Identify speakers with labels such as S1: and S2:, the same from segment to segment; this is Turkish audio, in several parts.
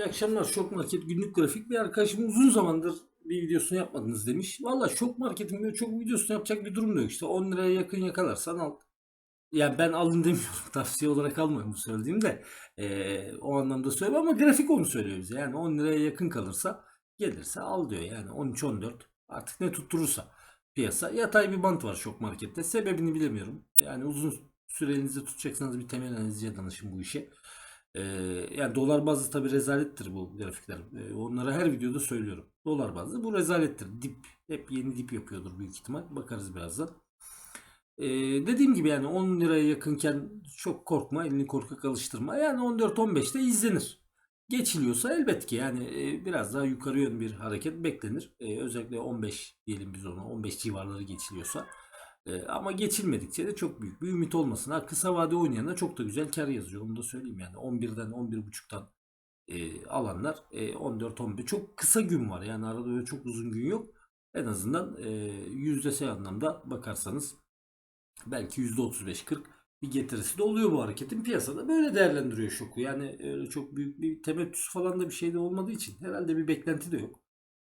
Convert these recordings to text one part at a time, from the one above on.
S1: İyi akşamlar. Şok Market günlük grafik. Bir arkadaşım uzun zamandır bir videosunu yapmadınız demiş. Valla Şok Market'in böyle çok videosunu yapacak bir durum yok. İşte 10 liraya yakın yakalarsan al. Yani ben alın demiyorum. Tavsiye olarak almıyorum bu söylediğimde. Ee, o anlamda söylüyorum ama grafik onu söylüyor bize. Yani 10 liraya yakın kalırsa gelirse al diyor. Yani 13-14 artık ne tutturursa piyasa. Yatay bir bant var Şok Market'te. Sebebini bilemiyorum. Yani uzun sürenizi tutacaksanız bir temel analizciye danışın bu işe. Ee, yani dolar bazlı tabi rezalettir bu grafikler. Ee, onları her videoda söylüyorum. Dolar bazlı bu rezalettir. Dip hep yeni dip yapıyordur büyük ihtimal. Bakarız birazdan. Ee, dediğim gibi yani 10 liraya yakınken çok korkma, elini korkak alıştırma. Yani 14-15'te izlenir. Geçiliyorsa elbet ki yani e, biraz daha yukarı yön bir hareket beklenir. E, özellikle 15 diyelim biz ona 15 civarları geçiliyorsa. E, ama geçilmedikçe de çok büyük bir ümit olmasın. Ha, kısa vade oynayanlar çok da güzel kar yazıyor. Onu da söyleyeyim yani 11'den 11.5'tan e, alanlar e, 14-15 çok kısa gün var. Yani arada öyle çok uzun gün yok. En azından e, yüzdesel anlamda bakarsanız belki %35-40 bir getirisi de oluyor bu hareketin. Piyasada böyle değerlendiriyor şoku. Yani öyle çok büyük bir temettüs falan da bir şey de olmadığı için herhalde bir beklenti de yok.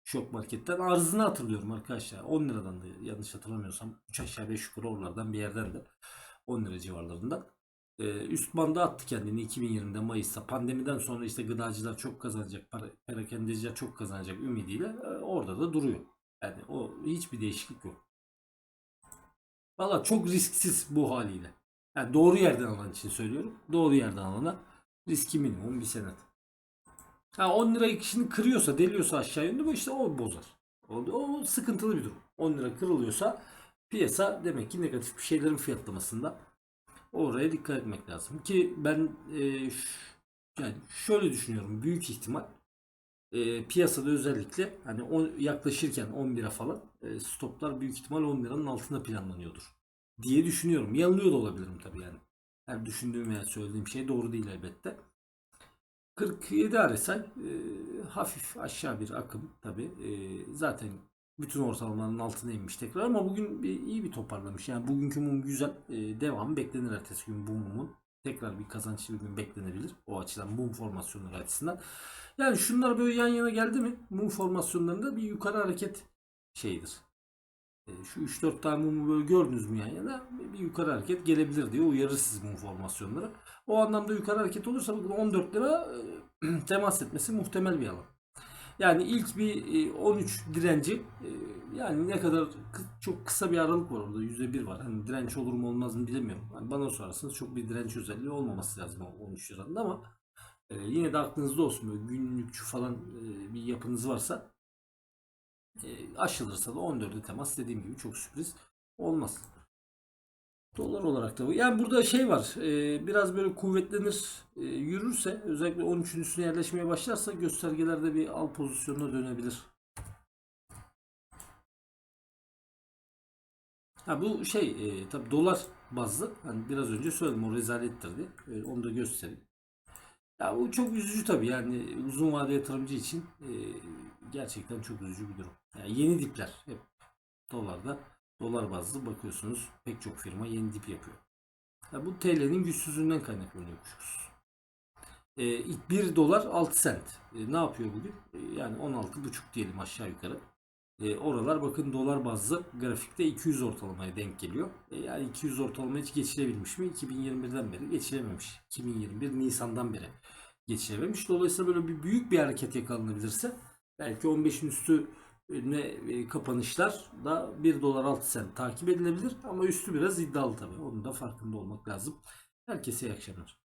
S1: Şok marketten arzını hatırlıyorum arkadaşlar. 10 liradan da yanlış hatırlamıyorsam 3 aşağı 5 yukarı oralardan bir yerden de 10 lira civarlarında. Ee, üst banda attı kendini 2020'de Mayıs'ta. Pandemiden sonra işte gıdacılar çok kazanacak, para, perakendeciler çok kazanacak ümidiyle e, orada da duruyor. Yani o hiçbir değişiklik yok. Valla çok risksiz bu haliyle. Yani doğru yerden alan için söylüyorum. Doğru yerden alana riski minimum bir senet. Ha 10 lira kişinin kırıyorsa, deliyorsa aşağı yönlü bu işte o bozar. O, o sıkıntılı bir durum. 10 lira kırılıyorsa piyasa demek ki negatif bir şeylerin fiyatlamasında oraya dikkat etmek lazım. Ki ben e, yani şöyle düşünüyorum. Büyük ihtimal e, piyasada özellikle hani o yaklaşırken 11'e falan e, stoplar büyük ihtimal 10 liranın altında planlanıyordur diye düşünüyorum. Yanılıyor da olabilirim tabii yani. Her düşündüğüm veya söylediğim şey doğru değil elbette. 47 RSI e, hafif aşağı bir akım tabi. E, zaten bütün ortalamanın altına inmiş tekrar ama bugün bir, iyi bir toparlamış. Yani bugünkü mum güzel. E, devam beklenir ertesi gün bu mumun. Tekrar bir kazançlı bir gün beklenebilir. O açıdan mum formasyonları açısından. Yani şunlar böyle yan yana geldi mi mum formasyonlarında bir yukarı hareket şeyidir. E, şu 3-4 tane mumu böyle gördünüz mü yan yana bir yukarı hareket gelebilir diye uyarır siz mum formasyonları. O anlamda yukarı hareket olursa bakın 14 lira e, temas etmesi muhtemel bir alan. Yani ilk bir e, 13 direnci e, yani ne kadar çok kısa bir aralık var orada %1 var. Hani direnç olur mu olmaz mı bilemiyorum. Hani bana sorarsanız çok bir direnç özelliği olmaması lazım o 13 liranın ama e, yine de aklınızda olsun böyle günlükçü falan e, bir yapınız varsa e, aşılırsa da 14'e temas dediğim gibi çok sürpriz olmaz. Dolar olarak da bu. Yani burada şey var. e, biraz böyle kuvvetlenir, e, yürürse özellikle 13'ün üstüne yerleşmeye başlarsa göstergelerde bir al pozisyonuna dönebilir. Ha bu şey e, tabi dolar bazlı. Hani biraz önce söyledim o rezalettir diye. E, onu da göstereyim. Ya bu çok üzücü tabii yani uzun vade yatırımcı için gerçekten çok üzücü bir durum. Yani yeni dipler hep dolarda dolar bazlı bakıyorsunuz pek çok firma yeni dip yapıyor. Ya bu TL'nin güçsüzlüğünden kaynaklanıyor kuşkusuz. E, 1 dolar 6 sent. E, ne yapıyor bugün? E, yani 16,5 diyelim aşağı yukarı. E, oralar bakın dolar bazlı grafikte 200 ortalamaya denk geliyor. E, yani 200 ortalama hiç geçilebilmiş mi? 2021'den beri geçilememiş. 2021 Nisan'dan beri geçilememiş. Dolayısıyla böyle bir büyük bir hareket yakalanabilirse belki 15'in üstü ne e, kapanışlar da 1 dolar 6 sent takip edilebilir ama üstü biraz iddialı tabii. Onun da farkında olmak lazım. Herkese iyi akşamlar.